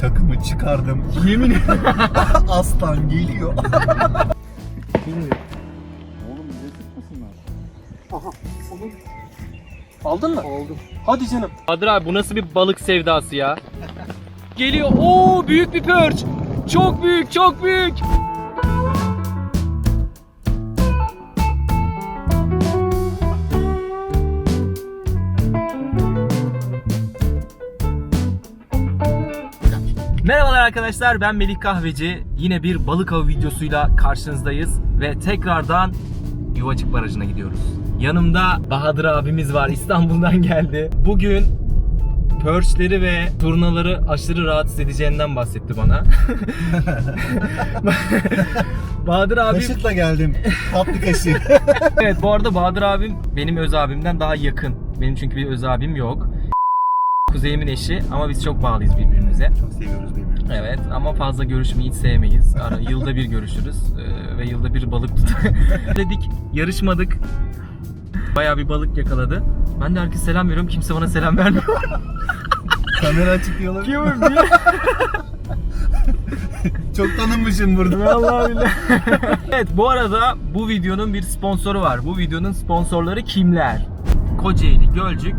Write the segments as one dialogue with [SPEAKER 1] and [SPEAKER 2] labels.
[SPEAKER 1] Çakımı çıkardım.
[SPEAKER 2] Yemin ederim.
[SPEAKER 1] Aslan geliyor.
[SPEAKER 2] Bilmiyorum.
[SPEAKER 1] Oğlum bize sıkmasınlar.
[SPEAKER 2] Aha. Onu... Aldın mı?
[SPEAKER 1] Aldım.
[SPEAKER 2] Hadi canım. Kadir abi bu nasıl bir balık sevdası ya? Geliyor. Oo büyük bir pörç. Çok büyük, çok büyük. Arkadaşlar ben Melih Kahveci. Yine bir balık avı videosuyla karşınızdayız ve tekrardan Yuvacık Barajı'na gidiyoruz. Yanımda Bahadır abimiz var İstanbul'dan geldi. Bugün Perch'leri ve turnaları aşırı rahatsız edeceğinden bahsetti bana. Bahadır abim
[SPEAKER 1] Kaşıkla geldim. Tatlı kaşık.
[SPEAKER 2] Evet bu arada Bahadır abim benim öz abimden daha yakın. Benim çünkü bir öz abim yok. Kuzeyimin eşi ama biz çok bağlıyız birbirimize.
[SPEAKER 1] Çok seviyoruz birbirimizi.
[SPEAKER 2] Evet ama fazla görüşmeyi hiç sevmeyiz. Ara, yılda bir görüşürüz ee, ve yılda bir balık tutar. Dedik yarışmadık. Bayağı bir balık yakaladı. Ben de herkese selam veriyorum. Kimse bana selam vermiyor.
[SPEAKER 1] Kamera açık yola.
[SPEAKER 2] Kim
[SPEAKER 1] Çok tanınmışım burada.
[SPEAKER 2] Vallahi billahi. evet bu arada bu videonun bir sponsoru var. Bu videonun sponsorları kimler? Kocaeli, Gölcük,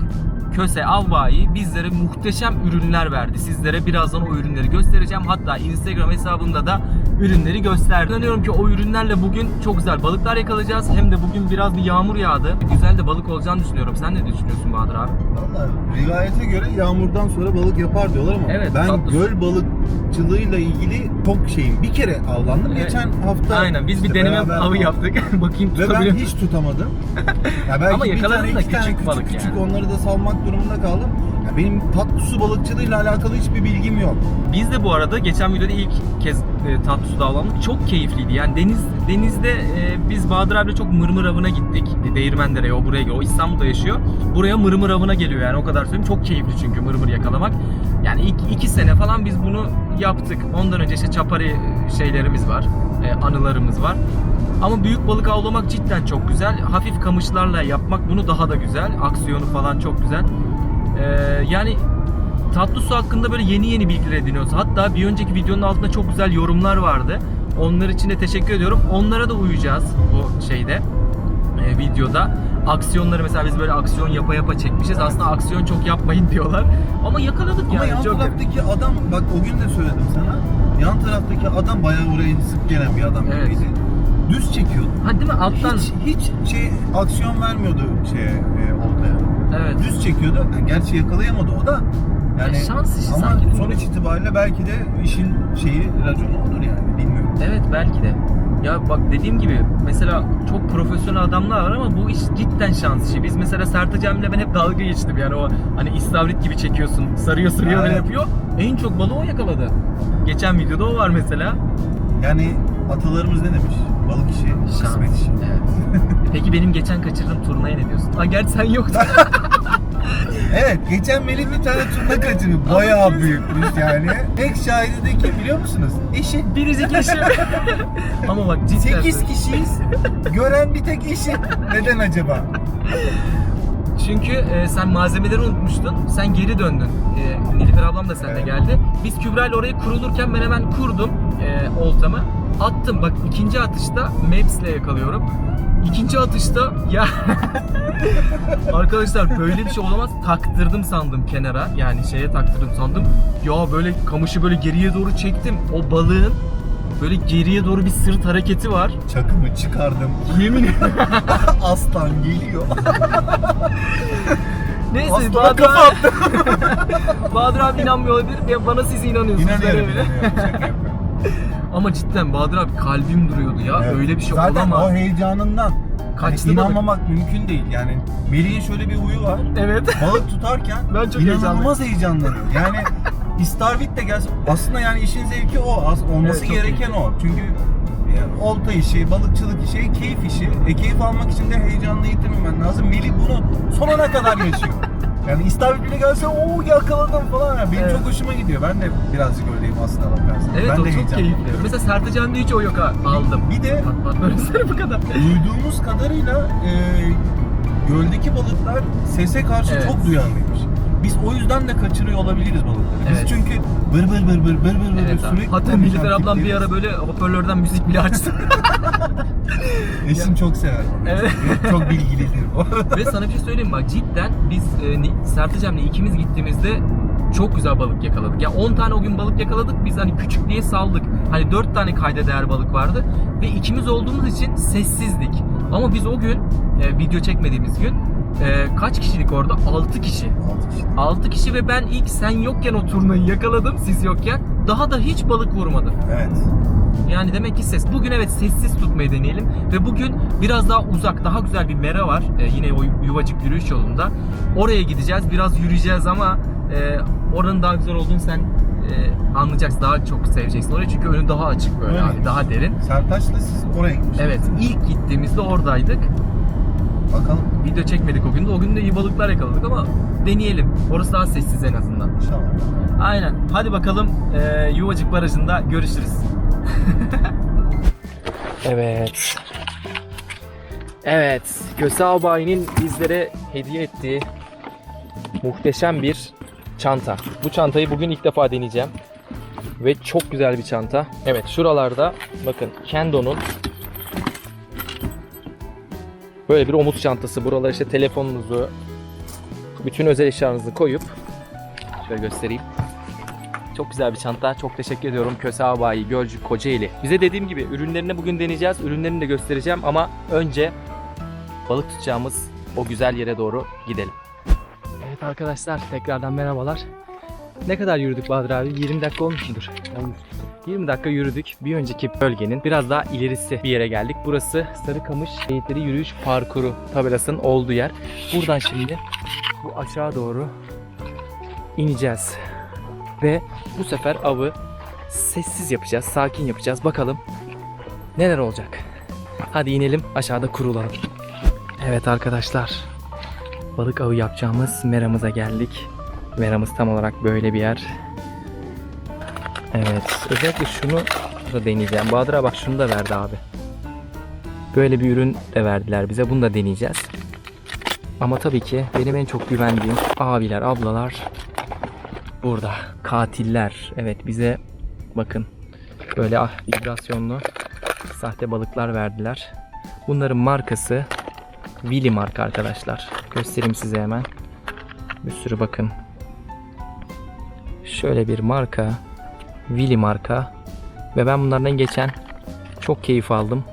[SPEAKER 2] Köse, Avbayi bizlere muhteşem ürünler verdi. Sizlere birazdan o ürünleri göstereceğim. Hatta Instagram hesabında da ürünleri gösterdim. İnanıyorum ki o ürünlerle bugün çok güzel balıklar yakalayacağız. Hem de bugün biraz bir yağmur yağdı. Güzel de balık olacağını düşünüyorum. Sen ne düşünüyorsun Bahadır abi?
[SPEAKER 1] Vallahi rivayete göre yağmurdan sonra balık yapar diyorlar ama
[SPEAKER 2] Evet,
[SPEAKER 1] ben
[SPEAKER 2] tatlı.
[SPEAKER 1] göl balıkçılığıyla ilgili çok şeyim. Bir kere avlandım.
[SPEAKER 2] Evet.
[SPEAKER 1] Geçen hafta
[SPEAKER 2] Aynen biz bir
[SPEAKER 1] işte
[SPEAKER 2] deneme
[SPEAKER 1] beraber
[SPEAKER 2] avı yaptık. Bakayım
[SPEAKER 1] Ve ben
[SPEAKER 2] tutabiliyor
[SPEAKER 1] hiç tutamadım. Ya belki
[SPEAKER 2] Ama
[SPEAKER 1] bir
[SPEAKER 2] yakaladın
[SPEAKER 1] tane,
[SPEAKER 2] da
[SPEAKER 1] iki tane
[SPEAKER 2] küçük
[SPEAKER 1] küçük
[SPEAKER 2] balık
[SPEAKER 1] küçük
[SPEAKER 2] yani.
[SPEAKER 1] onları da salmak durumunda kaldım. Ya benim tatlı su balıkçılığıyla alakalı hiçbir bilgim yok.
[SPEAKER 2] Biz de bu arada geçen videoda ilk kez e, tatlı suda avlandık. Çok keyifliydi. Yani deniz denizde e, biz Bahadır abiyle çok mırmır avına gittik. E, Değirmendere'ye o buraya o İstanbul'da yaşıyor. Buraya mırmır avına geliyor yani o kadar söyleyeyim. Çok keyifli çünkü mırmır yakalamak. Yani ilk iki sene falan biz bunu yaptık. Ondan önce işte çapari şeylerimiz var. e, anılarımız var. Ama büyük balık avlamak cidden çok güzel. Hafif kamışlarla yapmak bunu daha da güzel. Aksiyonu falan çok güzel. E, yani Tatlı su hakkında böyle yeni yeni bilgiler ediniyoruz. Hatta bir önceki videonun altında çok güzel yorumlar vardı. Onlar için de teşekkür ediyorum. Onlara da uyacağız bu şeyde e, videoda. Aksiyonları mesela biz böyle aksiyon yapa yapa çekmişiz. Aslında aksiyon çok yapmayın diyorlar. Ama yakaladık
[SPEAKER 1] Ama
[SPEAKER 2] yani.
[SPEAKER 1] yan
[SPEAKER 2] çok
[SPEAKER 1] taraftaki adam bak o gün de söyledim sana. Yan taraftaki adam bayağı oraya sık gelen bir adam
[SPEAKER 2] Evet.
[SPEAKER 1] gibiydi. Düz çekiyordu.
[SPEAKER 2] Ha değil mi? Alttan.
[SPEAKER 1] Hiç hiç şey aksiyon vermiyordu şeye e, oltaya.
[SPEAKER 2] Evet.
[SPEAKER 1] Düz çekiyordu. Yani gerçi yakalayamadı o da. Yani
[SPEAKER 2] E, şans işi
[SPEAKER 1] ama
[SPEAKER 2] sanki
[SPEAKER 1] sonuç itibariyle belki de işin şeyi raconu odur yani bilmiyorum.
[SPEAKER 2] Evet belki de. Ya bak dediğim gibi mesela çok profesyonel adamlar var ama bu iş cidden şans işi. Biz mesela Sertaç Cem'le ben hep dalga geçtim yani o hani istavrit gibi çekiyorsun. Sarıyor sarıyor böyle yapıyor. En çok balığı o yakaladı. Geçen videoda o var mesela.
[SPEAKER 1] Yani atalarımız ne demiş? Balık işi, kısmet işi.
[SPEAKER 2] Evet. Peki benim geçen kaçırdığım turnaya ne diyorsun? Aa gerçi sen yoktun.
[SPEAKER 1] Evet, geçen Melih bir tane turna kaçırdı. Bayağı büyükmüş yani. Tek şahidi de kim biliyor musunuz? Eşi.
[SPEAKER 2] Biricik eşim. ama bak cidden.
[SPEAKER 1] 8 kişiyiz. Gören bir tek eşi. Neden acaba?
[SPEAKER 2] Çünkü e, sen malzemeleri unutmuştun. Sen geri döndün. E, Nilüfer ablam da seninle
[SPEAKER 1] Evet.
[SPEAKER 2] geldi. Biz Kübra ile orayı kurulurken ben hemen kurdum e, oltamı. Attım. Bak ikinci atışta Maps ile yakalıyorum. İkinci atışta ya arkadaşlar böyle bir şey olamaz. Taktırdım sandım kenara. Yani şeye taktırdım sandım. Ya böyle kamışı böyle geriye doğru çektim. O balığın böyle geriye doğru bir sırt hareketi var.
[SPEAKER 1] Çakımı çıkardım.
[SPEAKER 2] Yemin ederim.
[SPEAKER 1] Aslan geliyor.
[SPEAKER 2] Neyse
[SPEAKER 1] Aslana
[SPEAKER 2] Bahadır
[SPEAKER 1] kafa
[SPEAKER 2] abi, Bahadır abi inanmıyor olabilir. Ya bana siz inanıyorsunuz.
[SPEAKER 1] İnanıyorum, inanıyorum. Şaka yapıyorum.
[SPEAKER 2] Ama cidden Bahadır abi kalbim duruyordu ya.
[SPEAKER 1] Evet.
[SPEAKER 2] Öyle bir şey
[SPEAKER 1] Zaten
[SPEAKER 2] olamaz.
[SPEAKER 1] o heyecanından
[SPEAKER 2] Kaçtı balık.
[SPEAKER 1] inanmamak mümkün değil. Yani Melih'in şöyle bir huyu var.
[SPEAKER 2] Evet.
[SPEAKER 1] Balık tutarken
[SPEAKER 2] Ben çok
[SPEAKER 1] inanılmaz heyecanlanıyor. Yani istavrit de gelsin. Aslında yani işin zevki o. As- olması
[SPEAKER 2] Evet,
[SPEAKER 1] gereken
[SPEAKER 2] keyifli.
[SPEAKER 1] o. Çünkü yani olta işi, balıkçılık işi, keyif işi. E keyif almak için de heyecanla yitirmemen lazım. Melih bunu sonuna kadar yaşıyor. Yani istavrit bile gelse ooo yakaladım falan. Yani benim
[SPEAKER 2] Evet.
[SPEAKER 1] çok hoşuma gidiyor. Ben de birazcık öyleyim aslında bakarsan.
[SPEAKER 2] Evet
[SPEAKER 1] ben
[SPEAKER 2] o
[SPEAKER 1] de
[SPEAKER 2] çok
[SPEAKER 1] heyecan
[SPEAKER 2] keyifli.
[SPEAKER 1] yapıyorum.
[SPEAKER 2] Mesela Sertacan'da hiç o yok ha. Aldım.
[SPEAKER 1] Bir de
[SPEAKER 2] Pat pat böyle bu kadar.
[SPEAKER 1] duyduğumuz kadarıyla e, göldeki balıklar sese karşı
[SPEAKER 2] Evet.
[SPEAKER 1] çok duyarlıymış. Biz o yüzden de kaçırıyor olabiliriz balıkları.
[SPEAKER 2] Evet.
[SPEAKER 1] Biz çünkü bır bır bır bır bır bır bır
[SPEAKER 2] Evet
[SPEAKER 1] sürekli
[SPEAKER 2] Hatta Nilüfer ablam bir ara böyle hoparlörden müzik bile açtı.
[SPEAKER 1] Eşim çok sever bunu.
[SPEAKER 2] Evet.
[SPEAKER 1] çok bilgilidir o.
[SPEAKER 2] Ve sana bir şey söyleyeyim bak cidden biz e, Serticem'le ikimiz gittiğimizde çok güzel balık yakaladık. Ya 10 tane o gün balık yakaladık. Biz hani küçük diye saldık. Hani 4 tane kayda değer balık vardı. Ve ikimiz olduğumuz için sessizdik. Ama biz o gün e, video çekmediğimiz gün e, kaç kişilik orada? 6 kişi. 6 kişi ve ben ilk sen yokken o turnayı yakaladım siz yokken. Daha da hiç balık vurmadı.
[SPEAKER 1] evet.
[SPEAKER 2] Yani demek ki ses. Bugün evet sessiz tutmayı deneyelim. Ve bugün biraz daha uzak, daha güzel bir mera var. Ee, yine o yuvacık yürüyüş yolunda. Oraya gideceğiz. Biraz yürüyeceğiz ama e, oranın daha güzel olduğunu sen e, anlayacaksın. Daha çok seveceksin orayı. Çünkü önü daha açık böyle
[SPEAKER 1] Evet.
[SPEAKER 2] abi. Daha derin.
[SPEAKER 1] Sertaç'la siz oraya gitmişsiniz.
[SPEAKER 2] Evet. ilk gittiğimizde oradaydık.
[SPEAKER 1] Bakalım
[SPEAKER 2] Video çekmedik o gün de. O gün de iyi balıklar yakaladık ama deneyelim. Orası daha sessiz en azından.
[SPEAKER 1] inşallah.
[SPEAKER 2] Aynen. Hadi bakalım e, Yuvacık Barajı'nda görüşürüz. evet. Evet. Gösal Bayi'nin bizlere hediye ettiği muhteşem bir çanta. Bu çantayı bugün ilk defa deneyeceğim. Ve çok güzel bir çanta. Evet şuralarda bakın Kendo'nun böyle bir omuz çantası. Buralara işte telefonunuzu, bütün özel eşyalarınızı koyup Şöyle göstereyim. Çok güzel bir çanta. Çok teşekkür ediyorum Köse Abayi, Gölcük, Kocaeli. Bize dediğim gibi ürünlerini bugün deneyeceğiz. Ürünlerini de göstereceğim ama önce balık tutacağımız o güzel yere doğru gidelim. Evet arkadaşlar tekrardan merhabalar. Ne kadar yürüdük Bahadır abi? 20 dakika olmuş mudur? 20 dakika yürüdük. Bir önceki bölgenin biraz daha ilerisi bir yere geldik. Burası Sarıkamış Şehitleri Yürüyüş Parkuru tabelasının olduğu yer. Buradan şimdi bu aşağı doğru ineceğiz. Ve bu sefer avı sessiz yapacağız, sakin yapacağız. Bakalım neler olacak. Hadi inelim aşağıda kurulalım. Evet arkadaşlar. Balık avı yapacağımız meramıza geldik. Meramız tam olarak böyle bir yer. Evet. Özellikle şunu da deneyeceğim. Bahadır'a bak şunu da verdi abi. Böyle bir ürün de verdiler bize. Bunu da deneyeceğiz. Ama tabii ki benim en çok güvendiğim abiler, ablalar burada. Katiller. Evet bize bakın böyle ah, vibrasyonlu sahte balıklar verdiler. Bunların markası Willy marka arkadaşlar. Göstereyim size hemen. Bir sürü bakın. Şöyle bir marka. Willy marka. Ve ben bunlardan geçen çok keyif aldım.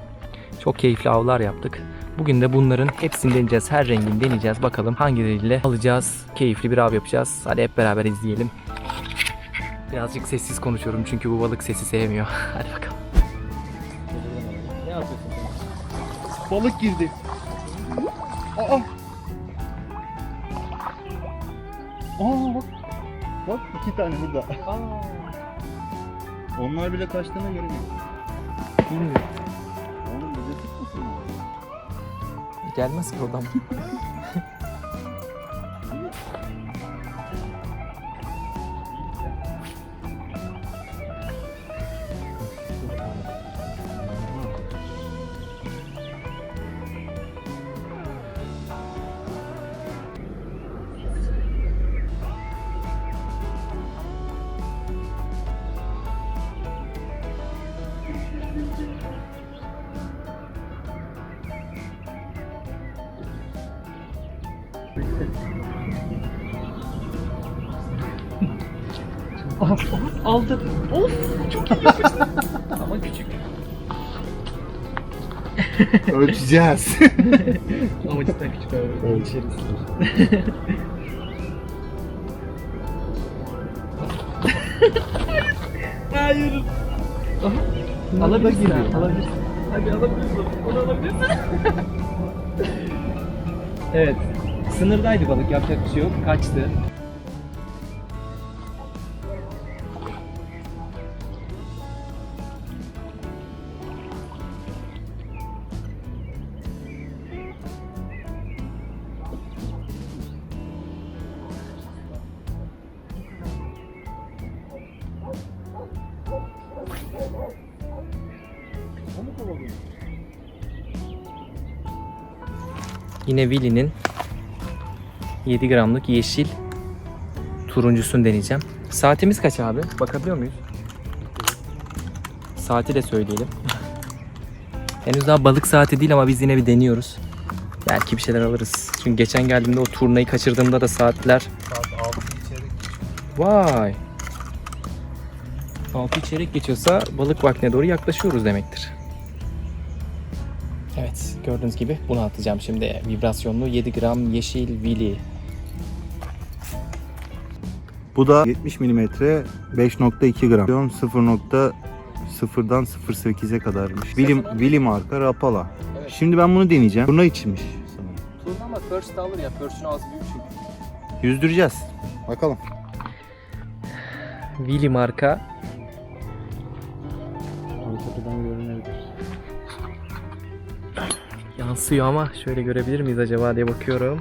[SPEAKER 2] Çok keyifli avlar yaptık. Bugün de bunların hepsini deneyeceğiz. Her rengini deneyeceğiz. Bakalım hangileriyle alacağız. Keyifli bir av yapacağız. Hadi hep beraber izleyelim. Birazcık sessiz konuşuyorum çünkü bu balık sesi sevmiyor. Hadi bakalım. Ne yapıyorsun
[SPEAKER 1] Balık girdi. Aa. Aa bak. Bak iki tane burada. Onlar bile kaçtığına göre mi?
[SPEAKER 2] Bilmiyorum.
[SPEAKER 1] Oğlum bize sıkmasın mı?
[SPEAKER 2] Gelmez ki Aldı. Of çok iyi yapmışsın. Ama küçük.
[SPEAKER 1] Ölçeceğiz.
[SPEAKER 2] Ama cidden küçük abi.
[SPEAKER 1] Ölçeriz.
[SPEAKER 2] Hayır. Aha. Alabilirsin. Alabilirsin. Hadi alabilirsin. Onu alabilirsin. evet. Sınırdaydı balık. Yapacak bir şey yok. Kaçtı. Yine Willy'nin 7 gramlık yeşil turuncusunu deneyeceğim. Saatimiz kaç abi? Bakabiliyor muyuz? Saati de söyleyelim. Henüz daha balık saati değil ama biz yine bir deniyoruz. Belki bir şeyler alırız. Çünkü geçen geldiğimde o turnayı kaçırdığımda da saatler
[SPEAKER 1] Saat 6 içerik.
[SPEAKER 2] Vay. 6 içerik geçiyorsa balık vaktine doğru yaklaşıyoruz demektir. Evet gördüğünüz gibi bunu atacağım şimdi. Vibrasyonlu 7 gram yeşil Willy.
[SPEAKER 1] Bu da 70 mm 5.2 gram. 0.0'dan 0.8'e kadarmış. Willy, Willy marka Rapala.
[SPEAKER 2] Evet.
[SPEAKER 1] Şimdi ben bunu deneyeceğim. Turna içmiş. sanırım.
[SPEAKER 2] Turna ama Perch de alır ya. Perch'ün ağzı büyük çünkü.
[SPEAKER 1] Yüzdüreceğiz. Bakalım.
[SPEAKER 2] Willy marka.
[SPEAKER 1] Arkadan görünebilir.
[SPEAKER 2] Yansıyor ama şöyle görebilir miyiz acaba diye bakıyorum.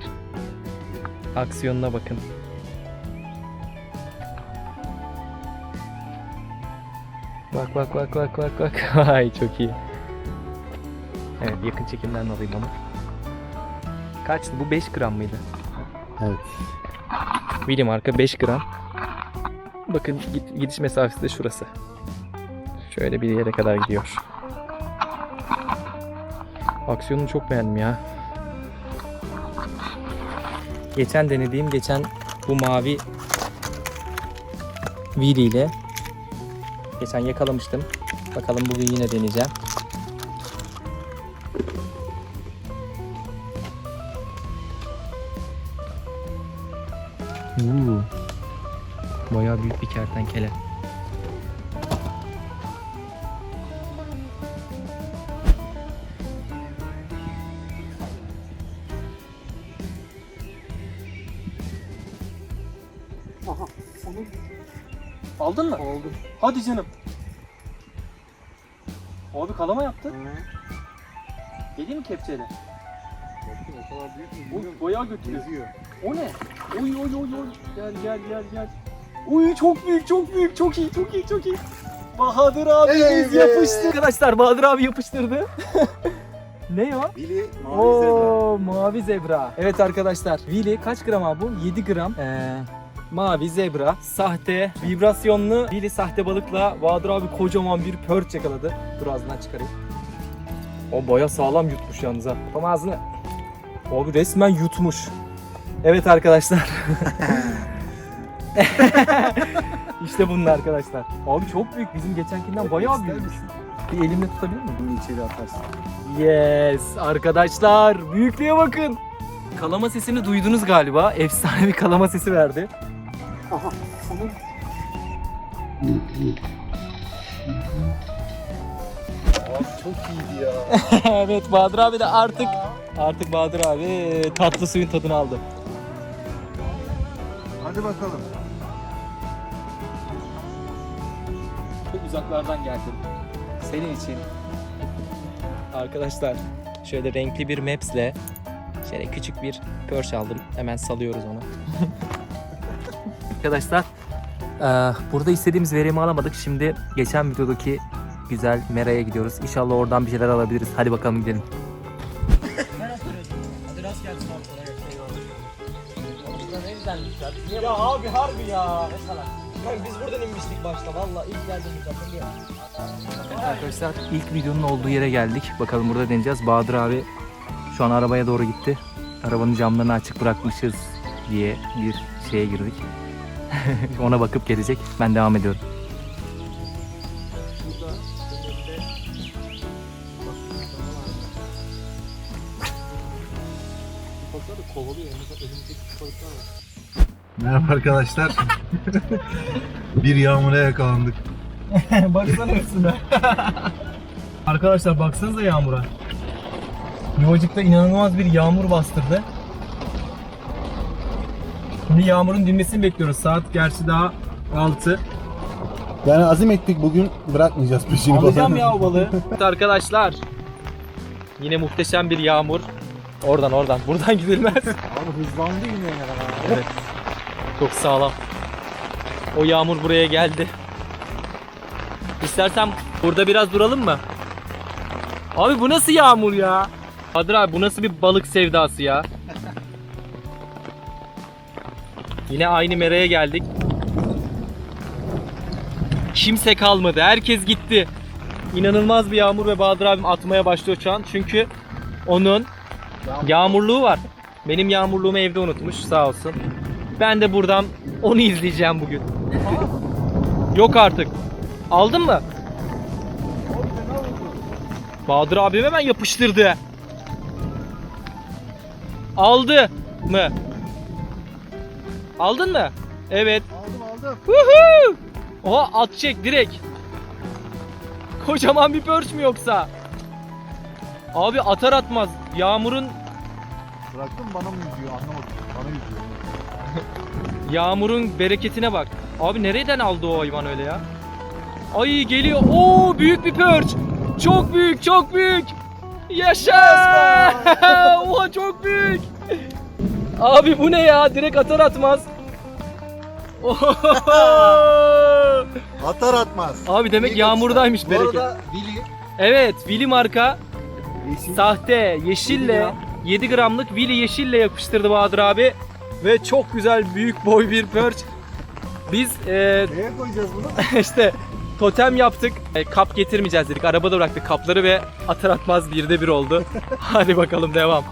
[SPEAKER 2] Aksiyonuna bakın. Bak bak bak bak bak. Ay çok iyi. Evet yakın çekimden alayım onu. Kaçtı? Bu 5 gram mıydı?
[SPEAKER 1] Evet.
[SPEAKER 2] Willy marka 5 gram. Bakın gidiş mesafesi de şurası. Şöyle bir yere kadar gidiyor. Aksiyonunu çok beğendim ya. Geçen denediğim geçen bu mavi Willy ile geçen yakalamıştım. Bakalım bugün yine deneyeceğim. Uuu. Bayağı büyük bir kertenkele. Aha, Aldın mı? Aldım. Hadi canım. Abi kalama yaptı. Geleyim mi kepçeyle?
[SPEAKER 1] O kadar büyük
[SPEAKER 2] Oy, bayağı götürüyor.
[SPEAKER 1] Geziyor.
[SPEAKER 2] O ne? Oy oy oy oy. Gel gel gel gel. Oy çok büyük çok büyük çok iyi çok iyi çok iyi. Bahadır abimiz
[SPEAKER 1] Evet.
[SPEAKER 2] yapıştı. Arkadaşlar Bahadır abi yapıştırdı. ne o?
[SPEAKER 1] Willy mavi
[SPEAKER 2] Oo, mavi zebra. Evet arkadaşlar. Willy kaç gram abi bu? 7 gram. Ee, mavi zebra. Sahte, vibrasyonlu Willy sahte balıkla Bahadır abi kocaman bir pörç yakaladı. Dur ağzından çıkarayım. O baya sağlam yutmuş yalnız ha. Tam ağzını. Abi resmen yutmuş. Evet arkadaşlar. işte bunun arkadaşlar. Abi çok büyük. Bizim geçenkinden bayağı büyük. Bir elimle tutabilir miyim?
[SPEAKER 1] Bunu içeri atarsın.
[SPEAKER 2] Yes arkadaşlar büyüklüğe bakın. Kalama sesini duydunuz galiba. Efsane bir kalama sesi verdi.
[SPEAKER 1] Abi çok iyiydi ya.
[SPEAKER 2] evet Bahadır abi de artık artık Bahadır abi tatlı suyun tadını aldı.
[SPEAKER 1] Hadi bakalım.
[SPEAKER 2] Çok uzaklardan geldim. Senin için. Arkadaşlar şöyle renkli bir maps'le şöyle küçük bir perch aldım. Hemen salıyoruz onu. Arkadaşlar eee, burada istediğimiz verimi alamadık. Şimdi geçen videodaki güzel Mera'ya gidiyoruz. İnşallah oradan bir şeyler alabiliriz. Hadi bakalım gidelim.
[SPEAKER 3] Ya abi harbi ya. Lan biz buradan inmiştik başta valla ilk geldiğimizde hatırlıyorum.
[SPEAKER 2] Arkadaşlar ilk videonun olduğu yere geldik. Bakalım burada deneyeceğiz. Bahadır abi şu an arabaya doğru gitti. Arabanın camlarını açık bırakmışız diye bir şeye girdik. Ona bakıp gelecek. Ben devam ediyorum.
[SPEAKER 1] Merhaba arkadaşlar. bir yağmura yakalandık.
[SPEAKER 3] Baksana üstüne. Arkadaşlar baksanıza yağmura. Yuvacıkta inanılmaz bir yağmur bastırdı. Şimdi yağmurun dinmesini bekliyoruz. Saat gerçi daha 6.
[SPEAKER 1] Yani azim ettik bugün bırakmayacağız peşini
[SPEAKER 3] Alacağım ya o balığı.
[SPEAKER 2] Evet arkadaşlar. Yine muhteşem bir yağmur. Oradan oradan. Buradan gidilmez.
[SPEAKER 3] Abi hızlandı yine ya.
[SPEAKER 2] Evet. Çok sağlam. O yağmur buraya geldi. İstersen burada biraz duralım mı? Abi bu nasıl yağmur ya? Kadir abi bu nasıl bir balık sevdası ya? Yine aynı meraya geldik. Kimse kalmadı. Herkes gitti. İnanılmaz bir yağmur ve Bahadır abim atmaya başlıyor şu an. Çünkü onun yağmurluğu var. Benim yağmurluğumu evde unutmuş sağ olsun. Ben de buradan onu izleyeceğim bugün. Yok artık. Aldın mı? Bahadır abim hemen yapıştırdı. Aldı mı? Aldın mı? Evet.
[SPEAKER 1] Aldım aldım.
[SPEAKER 2] Woohoo! Oha at çek direkt. Kocaman bir pörç mü yoksa? Abi atar atmaz. Yağmurun
[SPEAKER 1] Bıraktın bana mı yüzüyor anlamadım. Bana yüzüyor.
[SPEAKER 2] yağmurun bereketine bak. Abi nereden aldı o hayvan öyle ya? Ay geliyor. Oo büyük bir pörç. Çok büyük, çok büyük. Yaşa! Oha çok büyük. Abi bu ne ya? Direkt atar atmaz.
[SPEAKER 1] Atar atmaz.
[SPEAKER 2] Abi demek
[SPEAKER 1] İyi
[SPEAKER 2] yağmurdaymış
[SPEAKER 1] Bu
[SPEAKER 2] bereket.
[SPEAKER 1] arada Willy.
[SPEAKER 2] Evet, Willy marka
[SPEAKER 1] Yeşil.
[SPEAKER 2] sahte yeşille
[SPEAKER 1] gram.
[SPEAKER 2] 7 gramlık Willy yeşille yapıştırdı Bahadır abi ve çok güzel büyük boy bir perch. Biz e,
[SPEAKER 1] Neye koyacağız bunu?
[SPEAKER 2] işte totem yaptık. E, kap getirmeyeceğiz dedik. Arabada bıraktık kapları ve atar atmaz birde bir oldu. Hadi bakalım devam.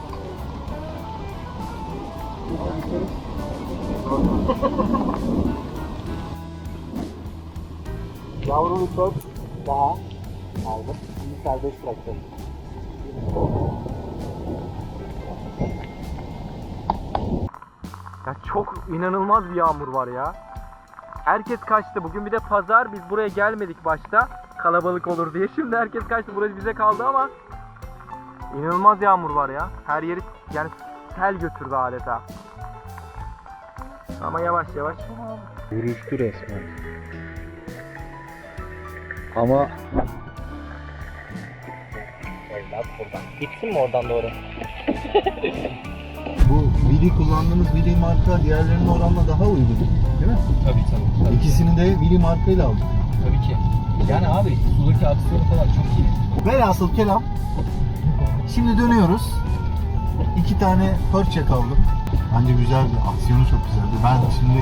[SPEAKER 1] Yavru bir top daha aldım. Şimdi serbest bıraktım.
[SPEAKER 2] Ya çok inanılmaz bir yağmur var ya. Herkes kaçtı. Bugün bir de pazar. Biz buraya gelmedik başta. Kalabalık olur diye. Şimdi herkes kaçtı. Burası bize kaldı ama inanılmaz yağmur var ya. Her yeri yani sel götürdü adeta. Ama yavaş yavaş.
[SPEAKER 1] Vuruştu resmen. Ama
[SPEAKER 2] Gitsin mi oradan doğru?
[SPEAKER 1] bu Willy kullandığımız Willy marka diğerlerinin oranla daha uygun. Değil mi?
[SPEAKER 2] Tabii tabii. tabii.
[SPEAKER 1] İkisini de Willy markayla aldık.
[SPEAKER 2] Tabii ki. Yani abi sudaki aksiyonu falan çok iyi.
[SPEAKER 1] Velhasıl kelam. Şimdi dönüyoruz. İki tane perch yakaladım. Bence güzel bir aksiyonu çok güzeldi. Ben şimdi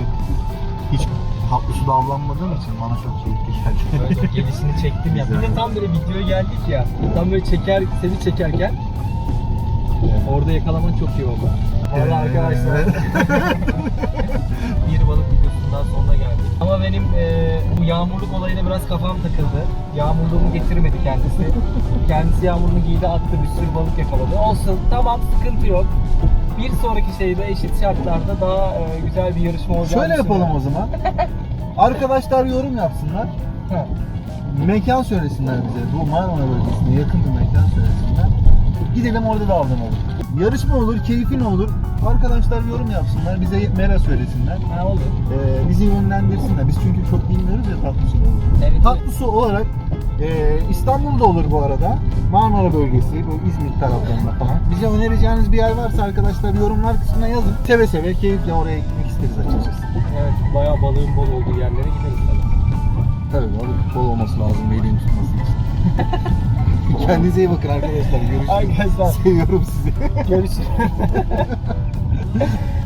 [SPEAKER 1] hiç tatlı suda avlanmadığım için bana çok keyifli geldi.
[SPEAKER 2] Böyle çok gelişini çektim ya. Bir de tam böyle videoya geldik ya. Tam böyle çeker, seni çekerken orada yakalaman çok iyi oldu. Valla arkadaşlar bir balık videosundan sonra geldik. Ama benim e, bu yağmurluk olayına biraz kafam takıldı. Yağmurluğumu getirmedi kendisi. Kendisi yağmurunu giydi attı bir sürü balık yakaladı. Olsun tamam sıkıntı yok. Bir sonraki şeyde eşit şartlarda daha e, güzel bir yarışma olacağını
[SPEAKER 1] Şöyle yapalım o zaman. Arkadaşlar yorum yapsınlar.
[SPEAKER 2] Ha.
[SPEAKER 1] Mekan söylesinler bize. Bu Marmara bölgesine yakın bir mekan söylesinler. Gidelim orada da avlanalım. Yarışma olur, keyfin olur. Arkadaşlar yorum yapsınlar, bize mera söylesinler.
[SPEAKER 2] Ha olur.
[SPEAKER 1] Ee, bizi yönlendirsinler. Biz çünkü çok bilmiyoruz ya tatlı su.
[SPEAKER 2] Evet.
[SPEAKER 1] Tatlı su olarak e, İstanbul'da olur bu arada. Marmara bölgesi, bu İzmir taraflarında falan. Bize önereceğiniz bir yer varsa arkadaşlar yorumlar kısmına yazın. Seve seve keyifle oraya gitmek isteriz açıkçası.
[SPEAKER 2] Evet, bayağı balığın bol olduğu yerlere gideriz tabii.
[SPEAKER 1] Tabii balık bol olması lazım veliğin tutması için. Kendinize iyi bakın arkadaşlar. Görüşürüz.
[SPEAKER 2] Arkadaşlar.
[SPEAKER 1] Seviyorum sizi.
[SPEAKER 2] Görüşürüz.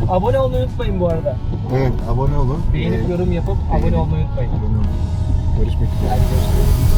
[SPEAKER 2] abone olmayı unutmayın bu arada.
[SPEAKER 1] evet abone olun.
[SPEAKER 2] Beğenip
[SPEAKER 1] Ee,
[SPEAKER 2] yorum yapıp abone olmayı unutmayın.
[SPEAKER 1] abone olun. Görüşmek üzere.
[SPEAKER 2] Hadi görüşürüz.